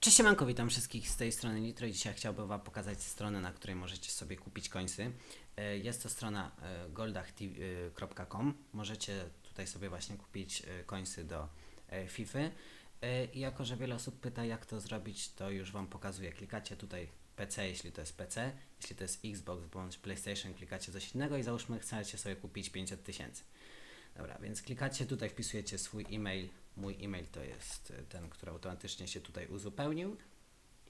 Cześć siemanko, witam wszystkich z tej strony Nitro i dzisiaj chciałbym Wam pokazać stronę, na której możecie sobie kupić końsy. E, Jest to strona e, goldach.com. Możecie tutaj sobie właśnie kupić e, końsy do e, FIFA. E, I jako, że wiele osób pyta jak to zrobić, to już Wam pokazuję. Klikacie tutaj PC, jeśli to jest PC, jeśli to jest Xbox bądź PlayStation, klikacie coś innego i załóżmy chcecie sobie kupić 500 tysięcy. Dobra, więc klikacie tutaj, wpisujecie swój e-mail. Mój e-mail to jest y, ten, który automatycznie się tutaj uzupełnił.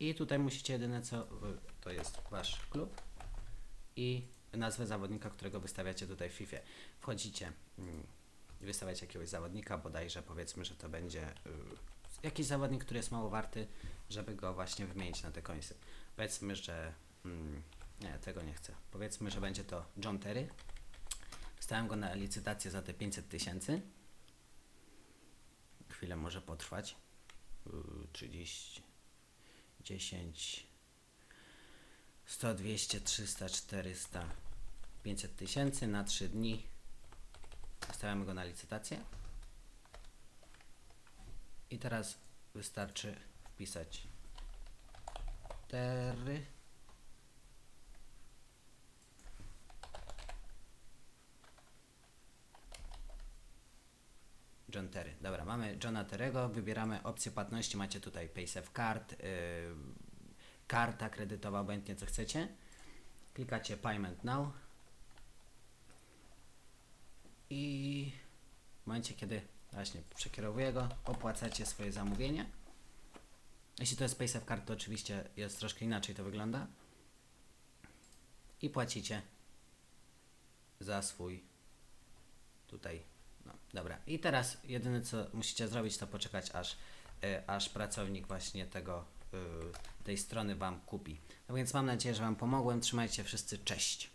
I tutaj musicie jedyne co, to jest wasz klub i nazwę zawodnika, którego wystawiacie tutaj w FIFA. Wchodzicie, mm, wystawiacie jakiegoś zawodnika, bodajże powiedzmy, że to będzie y, jakiś zawodnik, który jest mało warty, żeby go właśnie wymienić na te końce. Powiedzmy, że mm, nie, tego nie chcę. Powiedzmy, że będzie to John Terry. Wstałem go na licytację za te 500 tysięcy. Chwilę może potrwać. Yy, 30, 10, 100, 200, 300, 400, 500 tysięcy na 3 dni. Wstawiamy go na licytację. I teraz wystarczy wpisać Terry. John Terry. Dobra, mamy Johna Terry'ego, wybieramy opcję płatności, macie tutaj PaySafe Card, yy, karta kredytowa, obojętnie co chcecie. Klikacie Payment Now i w momencie, kiedy właśnie przekierowuję go, opłacacie swoje zamówienie. Jeśli to jest PaySafe Card, to oczywiście jest troszkę inaczej to wygląda. I płacicie za swój tutaj. Dobra. I teraz jedyne co musicie zrobić, to poczekać aż, y, aż pracownik właśnie tego, y, tej strony Wam kupi. No więc mam nadzieję, że Wam pomogłem. Trzymajcie wszyscy. Cześć.